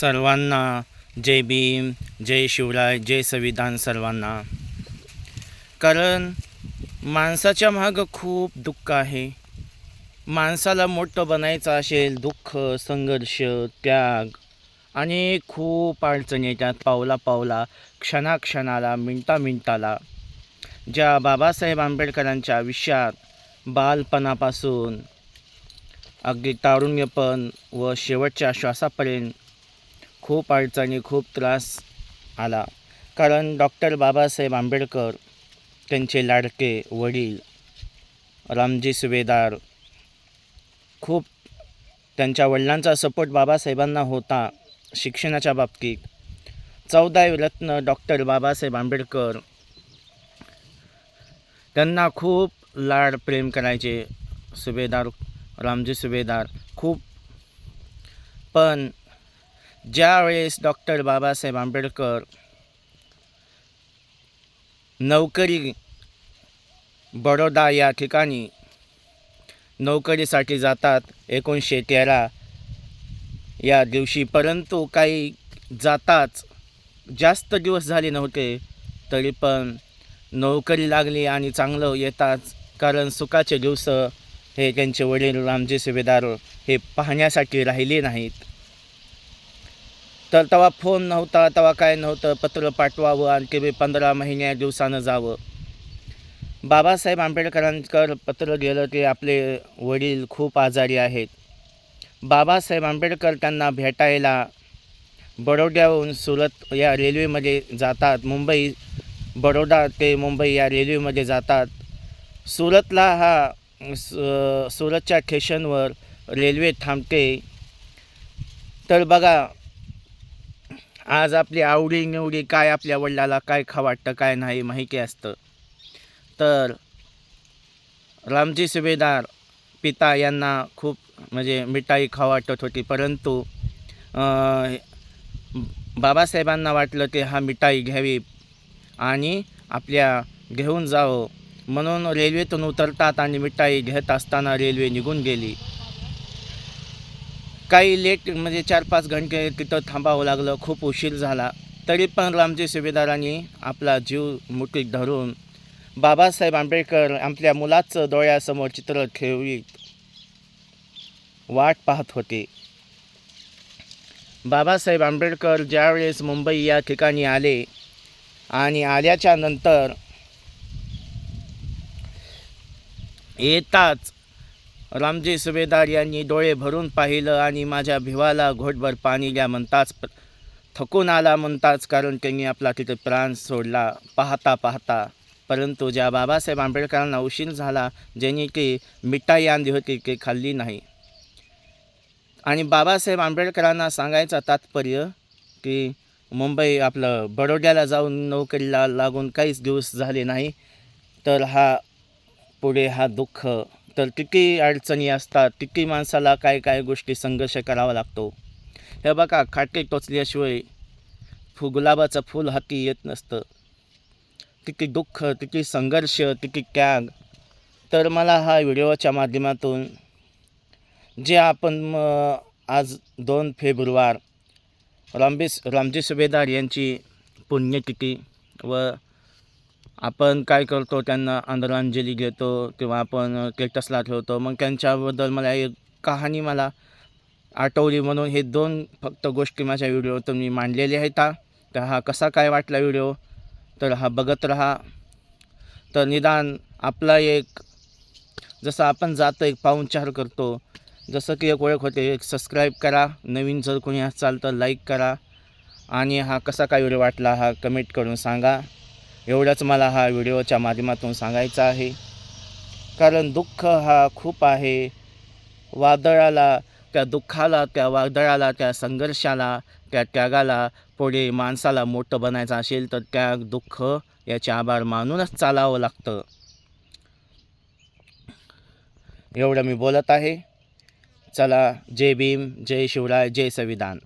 सर्वांना जय भीम जय शिवराय जय संविधान सर्वांना. कारण माणसाच्या मागं खूप दुःख आहे. माणसाला मोठं बनायचं असेल दुःख संघर्ष त्याग आणि खूप अडचणी येतात पावला पावला क्षणाक्षणाला मिनटा मिनटाला ज्या बाबासाहेब आंबेडकरांच्या आयुष्यात बालपणापासून अगदी तारुण्यपण व शेवटच्या श्वासापर्यंत खूप अडचणी खूप त्रास आला. कारण डॉक्टर बाबासाहेब आंबेडकर त्यांचे लाडके वडील रामजी सुभेदार खूप त्यांच्या वडिलांचा सपोर्ट बाबासाहेबांना होता शिक्षणाच्या बाबतीत. चौदा रत्न डॉक्टर बाबासाहेब आंबेडकर त्यांना खूप लाड प्रेम करायचे. सुभेदार रामजी सुभेदार खूप. पण ज्यावेळेस डॉक्टर बाबासाहेब आंबेडकर नोकरी बडोदा या ठिकाणी नोकरीसाठी जातात एकोणीसशे तेरा या दिवशी परंतु काही जाताच जास्त दिवस झाले नव्हते तरी पण नोकरी लागली आणि चांगलं येताच कारण सुखाचे दिवस हे त्यांचे वडील रामजी सुभेदार हे पाहण्यासाठी राहिले नाहीत. तर तेव्हा फोन नव्हता तेव्हा काय नव्हतं पत्र पाठवावं आणखी मी पंधरा महिन्या दिवसानं जावं. बाबासाहेब आंबेडकरांकर पत्र गेलं की आपले वडील खूप आजारी आहेत. बाबासाहेब आंबेडकर त्यांना भेटायला बडोद्याहून सुरत या रेल्वेमध्ये जातात. मुंबई बडोदा ते मुंबई या रेल्वेमध्ये जातात. सुरतला हा सु सुरतच्या स्टेशनवर रेल्वे थांबते. तर बघा आज आपली आवडी निवडी काय आपल्या वडिलाला काय खा वाटतं काय नाही माहिती असतं. तर रामजी सुभेदार पिता यांना खूप म्हणजे मिठाई खा वाटत होती परंतु बाबासाहेबांना वाटलं की हा मिठाई घ्यावी आणि आपल्या घेऊन जावं. म्हणून रेल्वेतून उतरतात आणि मिठाई घेत असताना रेल्वे निघून गेली. काही लेट म्हणजे चार पाच घंटे तिथं थांबावं लागलं खूप उशीर झाला. तरी पण रामजी सुभेदारांनी आपला जीव मुठीत धरून बाबासाहेब आंबेडकर आपल्या मुलाचं डोळ्यासमोर चित्र ठेवीत वाट पाहत होते. बाबासाहेब आंबेडकर ज्यावेळेस मुंबई या ठिकाणी आले आणि आल्याच्यानंतर येताच रामजी सुभेदार यांनी डोळे भरून पाहिलं आणि माझ्या भिवाला घोटभर पाणी द्या म्हणताच थकून आला म्हणताच कारण त्यांनी आपला तिथे प्राण सोडला. पाहता पाहता. परंतु ज्या बाबासाहेब आंबेडकरांना उशीर झाला ज्यांनी की मिठाई आणली होती की खाल्ली नाही. आणि बाबासाहेब आंबेडकरांना सांगायचं तात्पर्य की मुंबई आपलं बडोद्याला जाऊन नोकरीला लागून काहीच दिवस झाले नाही तर हा पुढे हा दुःख तर किती अडचणी असतात किती माणसाला काय काय गोष्टी संघर्ष करावा लागतो. हे बघा खाटे टोचल्याशिवाय फु गुलाबाचं फूल हाती येत नसतं. किती दुःख किती संघर्ष किती त्याग. तर मला हा व्हिडिओच्या माध्यमातून जे आपण म, आज दोन फेब्रुवार रामबी रामजी सुभेदार यांची पुण्यतिथी व आपण काय करतो त्यांना आदरांजली घेतो किंवा आपण स्टेटसला ठेवतो. मग त्यांच्याबद्दल मला एक कहाणी मला आठवली म्हणून हे दोन फक्त गोष्टी माझ्या व्हिडिओतून मी मांडलेल्या आहेत. तर हा कसा काय वाटला व्हिडिओ तर हा बघत राहा. तर निदान आपला एक जसं आपण जातो एक पाहुणचार करतो. जसं की एक ओळख होते एक सबस्क्राईब करा. नवीन जर कोणी असाल तर लाईक करा. आणि हा कसा काय व्हिडिओ वाटला हा कमेंट करून सांगा. एवढंच मला हा व्हिडिओच्या माध्यमातून सांगायचं आहे. कारण दुःख हा खूप आहे. वादळाला त्या दुःखाला त्या वादळाला त्या संघर्षाला त्या त्यागाला पुढे माणसाला मोठं बनायचं असेल तर त्याग दुःख याचे आभार मानूनच चालावं लागतं. एवढं मी बोलत आहे. चला जय भीम जय शिवराय जय संविधान.